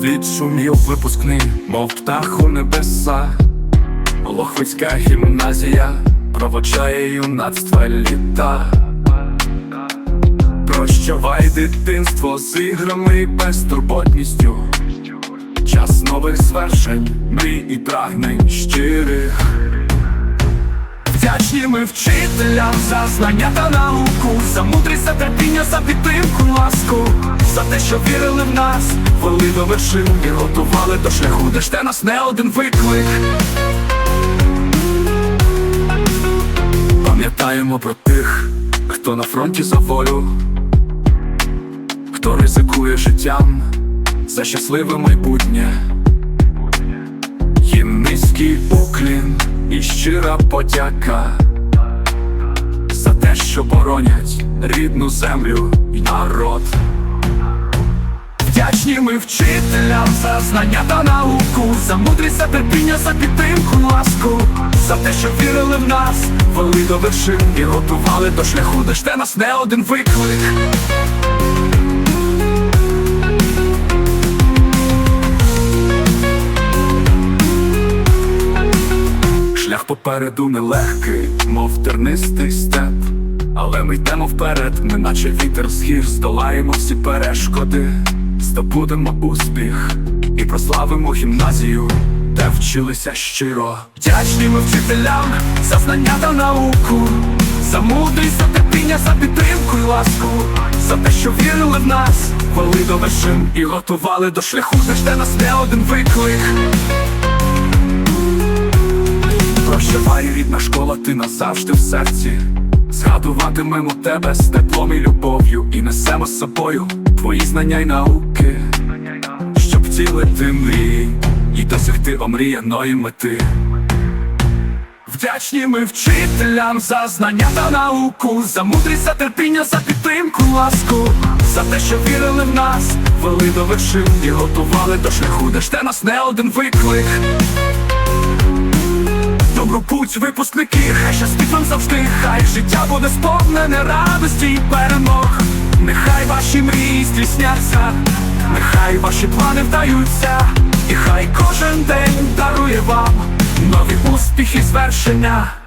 Відшумів випускний, мов птах у небеса. Лохвицька гімназія проводжає юнацтва літа. Прощавай дитинство з іграми і безтурботністю. Час нових звершень, мрій і прагнень щирих. Вдячні ми вчителям за знання та науку, за мудрість, за терпіння, за підтримку, ласку, що вірили в нас, вели до вершин і готували до шляху, де жде нас не один виклик. Пам'ятаємо про тих, хто на фронті за волю, хто ризикує життям за щасливе майбутнє. Їм низький уклін і щира подяка за те, що боронять рідну землю і народ. Вдячні ми вчителям за знання та науку, за мудрість, за терпіння, за підтримку, ласку, за те, що вірили в нас, вели до вершин і готували до шляху, де жде нас не один виклик. Шлях попереду нелегкий, мов тернистий степ. Але ми йдемо вперед, ми наче вітер з гір, здолаємо всі перешкоди, здобудемо успіх і прославимо гімназію, де вчилися щиро. Вдячні ми вчителям за знання та науку, за мудрість, за терпіння, за підтримку і ласку, за те, що вірили в нас, вели до вершин і готували до шляху, де жде нас не один виклик. Прощавай, рідна школа, ти назавжди в серці. Згадуватимемо тебе з теплом і любов'ю, і несемо з собою твої знання й науки, щоб втілити мрії і досягти омріяної мети. Вдячні ми вчителям за знання та науку, за мудрість, за терпіння, за підтримку, ласку, за те, що вірили в нас, вели до вершин і готували до шляху, де жде нас не один виклик. Добру путь, випускники, хай щастить вам завжди, хай життя буде сповнене радості і перемог. Нехай ваші мрії здійсняться, нехай ваші плани вдаються, і хай кожен день дарує вам нові успіхи, звершення.